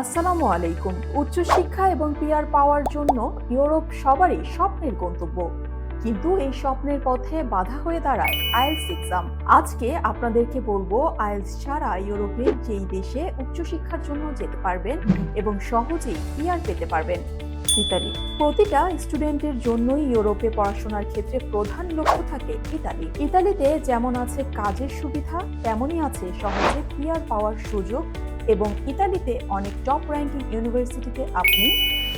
আসসালামু আলাইকুম। উচ্চশিক্ষা এবং পিআর পাওয়ার জন্য ইউরোপ সবারই স্বপ্নের গন্তব্য। কিন্তু এই স্বপ্নের পথে বাধা হয়ে দাঁড়ায় আইএলস এক্সাম। আজকে আপনাদেরকে বলব, আইএলস ছাড়া ইউরোপের যেই দেশে উচ্চশিক্ষার জন্য যেতে পারবেন এবং সহজেই পিআর পেতে পারবেন। ইতালি। প্রতিটা স্টুডেন্টের জন্যই ইউরোপে পড়াশোনার ক্ষেত্রে প্রধান লক্ষ্য থাকে ইতালি। ইতালিতে যেমন আছে কাজের সুবিধা, তেমনই আছে সহজে পিআর পাওয়ার সুযোগ এবং ইতালিতে অনেক টপ র্যাঙ্কিং ইউনিভার্সিটিতে আপনি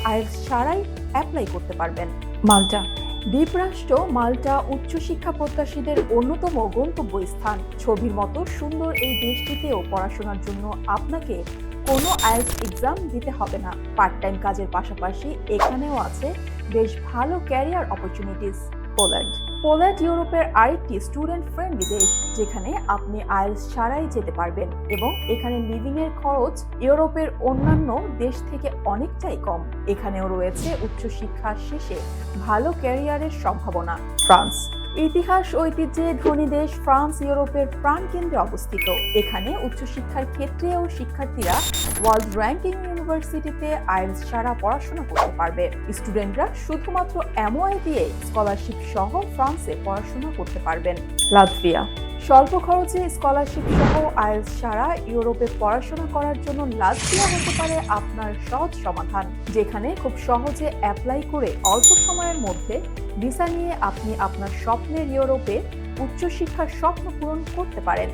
আইএলস ছাড়াই অ্যাপ্লাই করতে পারবেন। মাল্টা, দ্বীপরাষ্ট্র, মাল্টা উচ্চশিক্ষা প্রত্যাশীদের অন্যতম গন্তব্যস্থান ছবির মতো সুন্দর এই দেশটিতেও পড়াশোনার জন্য আপনাকে কোনো আইএলস এক্সাম দিতে হবে না। পার্ট টাইম কাজের পাশাপাশি এখানেও আছে বেশ ভালো ক্যারিয়ার অপরচুনিটিস পোল্যান্ড পোল্যান্ড ইউরোপের আরেকটি স্টুডেন্ট ফ্রেন্ডলি দেশ, যেখানে আপনি আয়েলস ছাড়াই যেতে পারবেন এবং এখানে লিভিং এর খরচ ইউরোপের অন্যান্য দেশ থেকে অনেকটাই কম। এখানেও রয়েছে উচ্চশিক্ষা শেষে ভালো ক্যারিয়ারের সম্ভাবনা। ফ্রান্স ইতিহাস ঐতিহ্যে ধনী দেশ ফ্রান্স ইউরোপের প্রাণকেন্দ্রে অবস্থিত। এখানে উচ্চশিক্ষার ক্ষেত্রেও শিক্ষার্থীরা ওয়ার্ল্ড র্যাঙ্কিং ইউনিভার্সিটিতে আইএলস ছাড়া পড়াশোনা করতে পারবে। স্টুডেন্টরা শুধুমাত্র এমওআই দিয়ে স্কলারশিপ সহ ফ্রান্সে পড়াশোনা করতে পারবেন। লাতভিয়া। স্বল্প খরচে স্কলারশিপ সহ আইএলস ছাড়া ইউরোপে পড়াশোনা করার জন্য লাতভিয়া হতে পারে আপনার সহজ সমাধান যেখানে খুব সহজে অ্যাপ্লাই করে অল্প সময়ের মধ্যে ভিসা নিয়ে আপনি আপনার স্বপ্নের ইউরোপে উচ্চশিক্ষার স্বপ্ন পূরণ করতে পারেন।